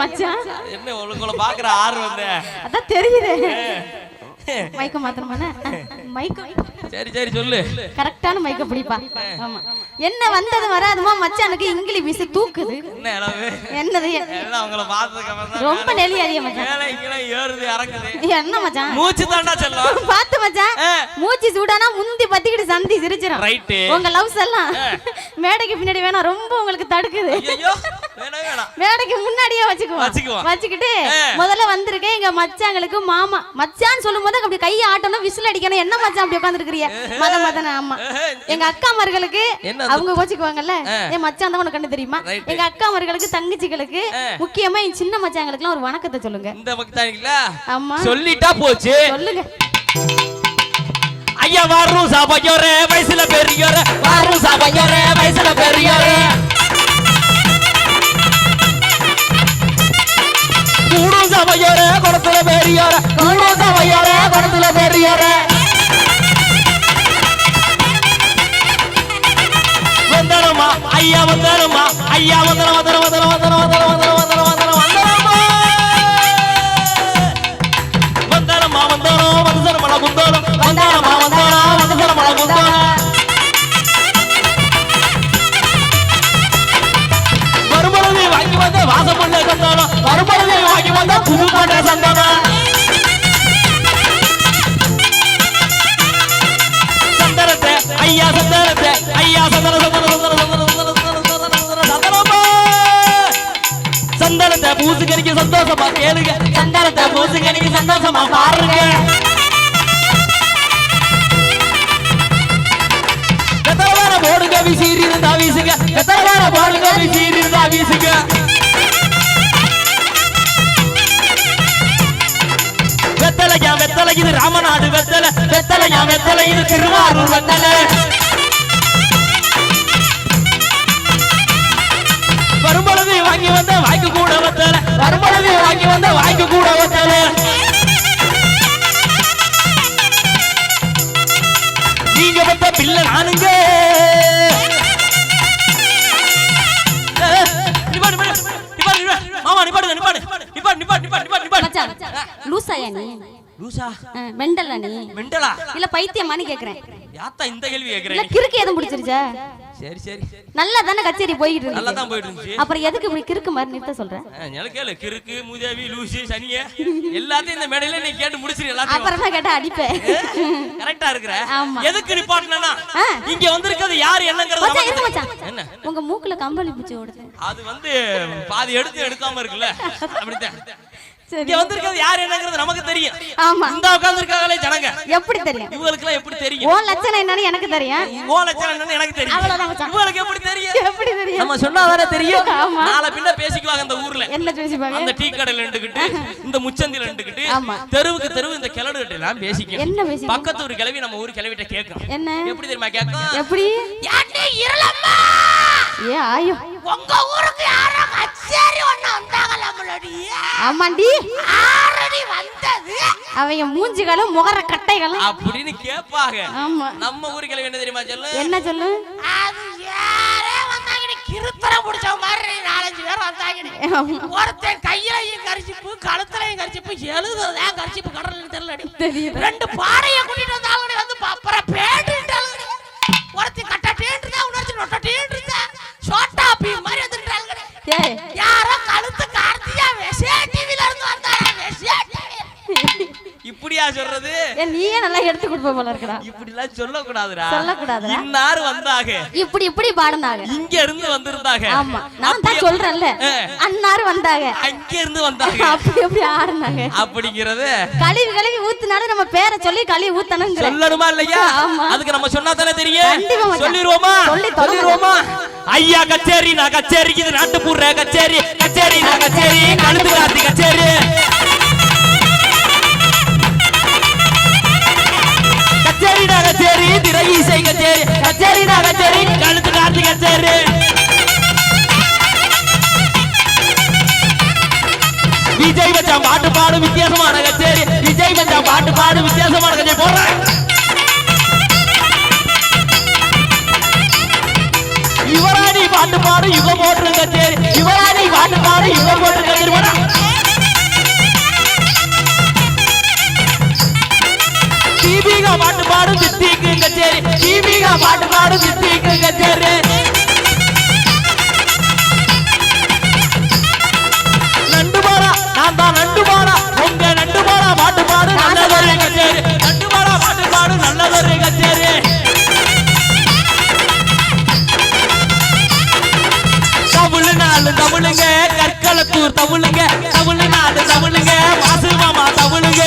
மச்சான்? என்ன உங்களை பாக்குற ஆறு வந்த அதான் தெரியுது. மைக்க மாத்திரமாண்ணே மைக்க சரி சரி சொல்லு. கரெக்டான மைக்க பிடிப்பா. ஆமா. என்ன வந்தது வராதுமா மச்சானுக்கு இங்கிலீஷ் மிஸ் தூக்குது. என்ன அளவு என்னது? எல்லாம் உங்களை பார்த்ததுக்கு அப்புறம் ரொம்ப நெளியாதிய மச்சான். மேலே இங்கே ஏறுது இறங்குது. என்ன மச்சான். மூச்சு தாண்டா செல்லம். பாத்து மச்சான். மூச்சு சூடானா முந்தி பத்திக்கிட்டு சந்தி சிரிச்சிடும் ரைட்டு உங்க லவ்ஸ் எல்லாம் மேடைக்கு பின்னாடி வேணாம் ரொம்ப உங்களுக்கு தடுக்குது. ஐயோ வச்சுக்குவோம். வச்சுக்கிட்டு. முதல்ல வந்திருக்கேன். எங்க மச்சாங்களுக்கு மாமா மச்சான்னு சொல்லும் போது அப்படி கையை ஆட்டணும் விசில் அடிக்கணும். என்ன மச்சான் அப்படி உட்காந்துருக்கிறிய மத மதன ஆமா. எங்க அக்கா மர்களுக்கு அவங்க கோச்சுக்குவாங்கல்ல? என் மச்சான் தான் உனக்கு கண்ணு தெரியுமா. எங்க அக்கா மர்களுக்கு தங்கச்சிகளுக்கு முக்கியமா என் சின்ன மச்சாங்களுக்கு ஒரு வணக்கத்தை சொல்லுங்க. இந்த பக்தாங்களா ஆமா. சொல்லிட்டா போச்சு. சொல்லுங்க. ஐயா வாரும் சாபையோரே வயசுல பெரியோரே வாரும் சாபையோரே வயசுல பெரியோரே சமையோர குளத்துல பெரியோர. கூட சமையோர குளத்துல பெரியோர. வந்தனமா? ஐயா வந்தனமா? ஐயா வந்தன வந்தன வந்தன. சந்தோஷமா கேளுங்க. சந்தனத்தை நீங்க சந்தோஷமா பாருங்க. எத்தனை போடுங்க விசீரி இருந்தா வீசுங்க. எத்தனை போடுங்க விசீரி இருந்தா வீசுங்க. வெத்தலையா வெத்தலை இது ராமநாடு வெத்தலை. வெத்தலையா வெத்தலை இது திருவாரூர் வெத்தலை. ஒத்தல வருமானத்தை வாங்கி வந்த வாய்க்கு கூட ஒத்தல நீங்க பத்த பிள்ளை நானுங்க. மெண்டலா இல்ல பைத்தியமான்னு கேக்குறேன். யாத்தா கேக்குறேன் கிறுக்கு எதுவும் பிடிச்சிருச்சா? சரி சரி. நல்லா தானே கச்சேரி போயிட்டு நல்லா இருந்துச்சு. தான் போயிட்டு இருந்துச்சு அப்புறம் எதுக்கு இப்படி கிறுக்கு மாதிரி நிறுத்த சொல்றேன் எனக்கு கேளு கிறுக்கு மூதேவி லூசி சனிய எல்லாத்தையும் இந்த மேடையில நீ கேட்டு முடிச்சிரு எல்லாத்தையும். அப்புறம் கேட்டா அடிப்பேன் கரெக்டா இருக்கிற. எதுக்கு நிப்பாட்டினா. இங்க வந்திருக்கிறது யாரு என்னங்கிறது மச்சான் தெரியும். மச்சான். என்ன? உங்க மூக்குல கம்பளி பூச்சி ஓடுது அது வந்து பாதி எடுத்து எடுக்காம இருக்குல்ல? அப்படித்தான். சரி இங்க வந்திருக்கிறது யாரு என்னங்கிறது நமக்கு தெரியும். ஆமா. இந்த உட்கார்ந்து இருக்காங்களே ஜனங்க. எப்படி தெரியும்? இவங்களுக்கு எல்லாம் எப்படி தெரியும்? லட்சணம் என்னன்னு எனக்கு தெரியும். ஓ என்னன்னு எனக்கு தெரியும். அவ்வளவுதான். இவங்களுக்கு எப்படி தெரியும்? எப்படி தெரியும்? நம்ம சொன்னா தானே தெரியும். நாளை பின்ன பேசிக்குவாங்க இந்த ஊர்ல. என்ன பேசிப்பாங்க? அந்த டீ கடையில நின்றுக்கிட்டு இந்த முச்சந்தில நின்றுக்கிட்டு ஆமா. தெருவுக்கு தெருவு இந்த கிளடு கிட்ட எல்லாம் பேசிக்கும். என்ன பேசி பக்கத்து ஒரு கிளவி நம்ம ஊர் கிளவிட்ட கேட்கும். என்ன? எப்படி தெரியுமா கேட்கும்? எப்படி? யாருனே இருளம்மா? ஏ ஆயோ. உங்க ஊருக்கு யாரோ ஆமாண்டி. ஆறடி வந்தது. அவங்க மூஞ்சிகளும் முகர கட்டைகளும். அப்படின்னு கேட்பாங்க ஆமா. நம்ம ஊர் என்ன தெரியுமா சொல்லு? என்ன சொல்லு? அது யாரே வந்தாங்க கிருத்தரம் பிடிச்ச மாதிரி நாலஞ்சு பேர் வந்தாங்க. ஒருத்தன் கையிலையும் கரிச்சிப்பு கழுத்துலையும் கரிச்சிப்பு எழுதுறதா கரிச்சிப்பு கடல்ல தெரியல தெரியுது. ரெண்டு பாறையை கூட்டிட்டு வந்தாங்க வந்து அப்புறம் பேட்டுட்டாங்க ஒருத்தி கட்ட டேன்றுதா உணர்ச்சி நொட்ட டேன்றுதா சோட்டா பீ மாதிரி வந்துட்டாங்க இப்படியா சொல்றது? நீயே நல்லா எடுத்து கொடுப்ப போல இருக்கடா. இப்படி எல்லாம் சொல்ல கூடாதுடா. இன்னாரு வந்தாங்க. இப்படி இப்படி பாடுனாங்க. இங்க இருந்து வந்திருந்தாங்க. ஆமா நான் தான் சொல்றேன்ல. அன்னாரு வந்தாங்க. அங்க இருந்து வந்தாங்க. அப்படி அப்படி ஆடுனாங்க. அப்படிங்கிறது. கழுவி கழுவி ஊத்துனாலும் நம்ம பேரை சொல்லி கழுவி ஊத்தணுங்கிற. சொல்லணுமா இல்லையா. அதுக்கு நம்ம சொன்னா தானே தெரியும்? சொல்லி தொலைங்க. சொல்லிருவோமா? ஐயா கச்சேரி நான் கச்சேரிக்கு இது நாட்டு பூர்ற கச்சேரி. கச்சேரி நான் கச்சேரி கழுத்து கச்சேரி கச்சேரி. வித்தியாசமான கச்சேரி விஜய் மச்சான் பாட்டு பாடு வித்தியாசமான கச்சேரி போடுறேன். தமிழுங்க கற்களத்தூர் தமிழுங்க தமிழ்நாடு தமிழுங்க வாசு தமிழுங்க.